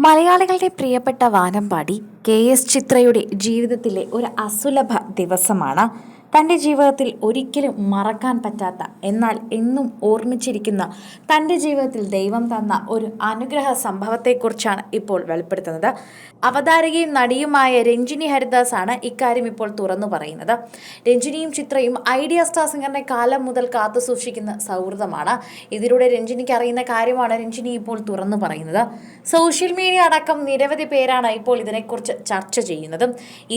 മലയാളികളുടെ പ്രിയപ്പെട്ട വാനമ്പാടി K S ചിത്രയുടെ ജീവിതത്തിലെ ഒരു അസുലഭ ദിവസമാണ് തന്റെ ജീവിതത്തിൽ ഒരിക്കലും മറക്കാൻ പറ്റാത്ത എന്നാൽ എന്നും ഓർമ്മിച്ചിരിക്കുന്ന തന്റെ ജീവിതത്തിൽ ദൈവം തന്ന ഒരു അനുഗ്രഹ സംഭവത്തെക്കുറിച്ചാണ് ഇപ്പോൾ വെളിപ്പെടുത്തുന്നത്. അവതാരകയും നടിയുമായ രഞ്ജിനി ഹരിദാസ് ആണ് ഇക്കാര്യം ഇപ്പോൾ തുറന്നു പറയുന്നത്. രഞ്ജിനിയും ചിത്രയും ഐഡിയ സ്റ്റാർ സിംഗറിനെ കാലം മുതൽ കാത്തു സൂക്ഷിക്കുന്ന സൗഹൃദമാണ്. ഇതിലൂടെ രഞ്ജിനിക്ക് അറിയുന്ന കാര്യമാണ് രഞ്ജിനി ഇപ്പോൾ തുറന്നു പറയുന്നത്. സോഷ്യൽ മീഡിയ അടക്കം നിരവധി പേരാണ് ഇപ്പോൾ ഇതിനെക്കുറിച്ച് ചർച്ച ചെയ്യുന്നത്.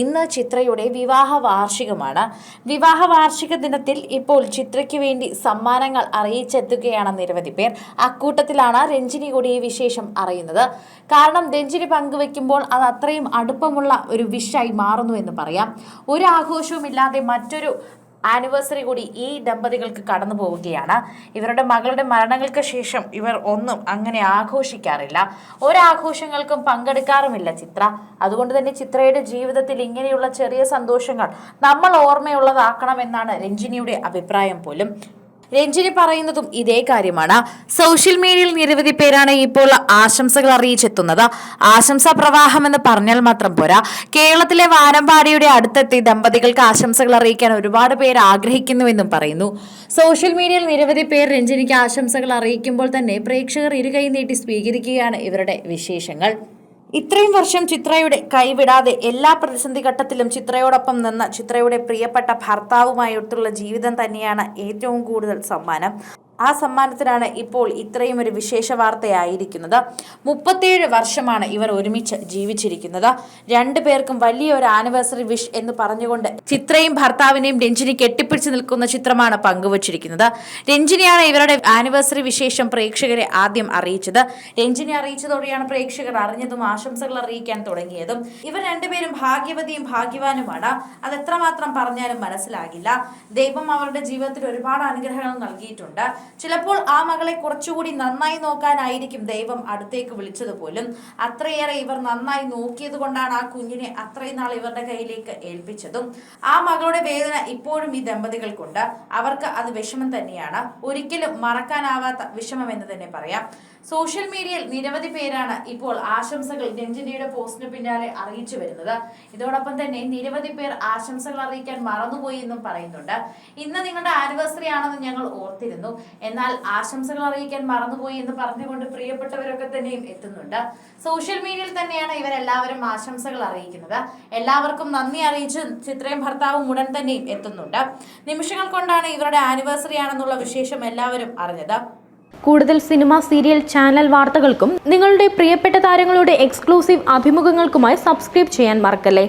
ഇന്ന് ചിത്രയുടെ വിവാഹ വാർഷികമാണ്. വിവാഹ വാർഷിക ദിനത്തിൽ ഇപ്പോൾ ചിത്രയ്ക്ക് വേണ്ടി സമ്മാനങ്ങൾ അറിയിച്ചെത്തുകയാണ് നിരവധി പേർ. അക്കൂട്ടത്തിലാണ് രഞ്ജിനി കൂടി ഈ വിശേഷം അറിയുന്നത്. കാരണം രഞ്ജിനി പങ്കുവെക്കുമ്പോൾ അത് അത്രയും അടുപ്പമുള്ള ഒരു വിഷായി മാറുന്നു എന്ന് പറയാം. ഒരു ആഘോഷവും ഇല്ലാതെ മറ്റൊരു ആനിവേഴ്സറി കൂടി ഈ ദമ്പതികൾക്ക് കടന്നു പോവുകയാണ്. ഇവരുടെ മകളുടെ മരണങ്ങൾക്ക് ശേഷം ഇവർ ഒന്നും അങ്ങനെ ആഘോഷിക്കാറില്ല. ഒരാഘോഷങ്ങൾക്കും പങ്കെടുക്കാറുമില്ല ചിത്ര. അതുകൊണ്ട് തന്നെ ചിത്രയുടെ ജീവിതത്തിൽ ഇങ്ങനെയുള്ള ചെറിയ സന്തോഷങ്ങൾ നമ്മൾ ഓർമ്മയുള്ളതാക്കണമെന്നാണ് രഞ്ജിനിയുടെ അഭിപ്രായം പോലും. രഞ്ജിനി പറയുന്നതും ഇതേ കാര്യമാണ്. സോഷ്യൽ മീഡിയയിൽ നിരവധി പേരാണ് ഇപ്പോൾ ആശംസകൾ അറിയിച്ചെത്തുന്നത്. ആശംസാ പ്രവാഹം എന്ന് പറഞ്ഞാൽ മാത്രം പോരാ. കേരളത്തിലെ വാനമ്പാടിയുടെ അടുത്തെത്തി ദമ്പതികൾക്ക് ആശംസകൾ അറിയിക്കാൻ ഒരുപാട് പേർ ആഗ്രഹിക്കുന്നുവെന്നും പറയുന്നു. സോഷ്യൽ മീഡിയയിൽ നിരവധി പേർ രഞ്ജിനിക്ക് ആശംസകൾ അറിയിക്കുമ്പോൾ തന്നെ പ്രേക്ഷകർ ഇരുകൈ നീട്ടി സ്വീകരിക്കുകയാണ് ഇവരുടെ വിശേഷങ്ങൾ. ഇത്രയും വർഷം ചിത്രയുടെ കൈവിടാതെ എല്ലാ പ്രതിസന്ധി ഘട്ടത്തിലും ചിത്രയോടൊപ്പം നിന്ന ചിത്രയുടെ പ്രിയപ്പെട്ട ഭർത്താവുമായിട്ടുള്ള ജീവിതം തന്നെയാണ് ഏറ്റവും കൂടുതൽ സമ്മാനം. ആ സമ്മാനത്തിനാണ് ഇപ്പോൾ ഇത്രയും ഒരു വിശേഷ വാർത്തയായിരിക്കുന്നത്. മുപ്പത്തിയേഴ് വർഷമാണ് ഇവർ ഒരുമിച്ച് ജീവിച്ചിരിക്കുന്നത്. രണ്ടു പേർക്കും വലിയ ഒരു ആനിവേഴ്സറി വിഷ് എന്ന് പറഞ്ഞുകൊണ്ട് ചിത്രയും ഭർത്താവിനെയും രഞ്ജിനി കെട്ടിപ്പിടിച്ചു നിൽക്കുന്ന ചിത്രമാണ് പങ്കുവച്ചിരിക്കുന്നത്. രഞ്ജിനിയാണ് ഇവരുടെ ആനിവേഴ്സറി വിശേഷം പ്രേക്ഷകരെ ആദ്യം അറിയിച്ചത്. രഞ്ജിനി അറിയിച്ചതോടെയാണ് പ്രേക്ഷകർ അറിഞ്ഞതും ആശംസകൾ അറിയിക്കാൻ തുടങ്ങിയതും. ഇവർ രണ്ടുപേരും ഭാഗ്യവതിയും ഭാഗ്യവാനുമാണ്. അത് എത്രമാത്രം പറഞ്ഞാലും മനസ്സിലാകില്ല. ദൈവം അവരുടെ ജീവിതത്തിൽ ഒരുപാട് അനുഗ്രഹങ്ങൾ നൽകിയിട്ടുണ്ട്. ചിലപ്പോൾ ആ മകളെ കുറച്ചുകൂടി നന്നായി നോക്കാനായിരിക്കും ദൈവം അടുത്തേക്ക് വിളിച്ചത് പോലും അത്രയേറെ ഇവർ നന്നായി നോക്കിയത് കൊണ്ടാണ് ആ കുഞ്ഞിനെ അത്രയും നാൾ ഇവരുടെ കയ്യിലേക്ക് ഏൽപ്പിച്ചതും. ആ മകളുടെ വേദന ഇപ്പോഴും ഈ ദമ്പതികൾക്കുണ്ട്. അവർക്ക് അത് വിഷമം തന്നെയാണ്. ഒരിക്കലും മറക്കാനാവാത്ത വിഷമം എന്ന് തന്നെ പറയാം. സോഷ്യൽ മീഡിയയിൽ നിരവധി പേരാണ് ഇപ്പോൾ ആശംസകൾ രഞ്ജനയുടെ പോസ്റ്റിന് പിന്നാലെ അറിയിച്ചു വരുന്നത്. ഇതോടൊപ്പം തന്നെ നിരവധി പേർ ആശംസകൾ അറിയിക്കാൻ മറന്നുപോയി എന്നും പറയുന്നുണ്ട്. ഇന്ന് നിങ്ങളുടെ ആനിവേഴ്സറി ആണെന്ന് ഞങ്ങൾ ഓർത്തിരുന്നു. എന്നാൽ ആശംസകൾ അറിയിക്കാൻ മറന്നുപോയി എന്ന് പറഞ്ഞുകൊണ്ട് പ്രിയപ്പെട്ടവരൊക്കെ തന്നെയും എത്തുന്നുണ്ട്. സോഷ്യൽ മീഡിയയിൽ തന്നെയാണ് ഇവരെല്ലാവരും ആശംസകൾ അറിയിക്കുന്നത്. എല്ലാവർക്കും നന്ദി അറിയിച്ച് ചിത്രയും ഭർത്താവും ഉടൻ തന്നെയും എത്തുന്നുണ്ട്. നിമിഷങ്ങൾ കൊണ്ടാണ് ഇവരുടെ ആനിവേഴ്സറി ആണെന്നുള്ള വിശേഷം എല്ലാവരും അറിഞ്ഞത്. കൂടുതൽ സിനിമ സീരിയൽ ചാനൽ വാർത്തകൾക്കും നിങ്ങളുടെ പ്രിയപ്പെട്ട താരങ്ങളുടെ എക്സ്ക്ലൂസീവ് അഭിമുഖങ്ങൾക്കുമായി സബ്സ്ക്രൈബ് ചെയ്യാൻ മറക്കല്ലേ?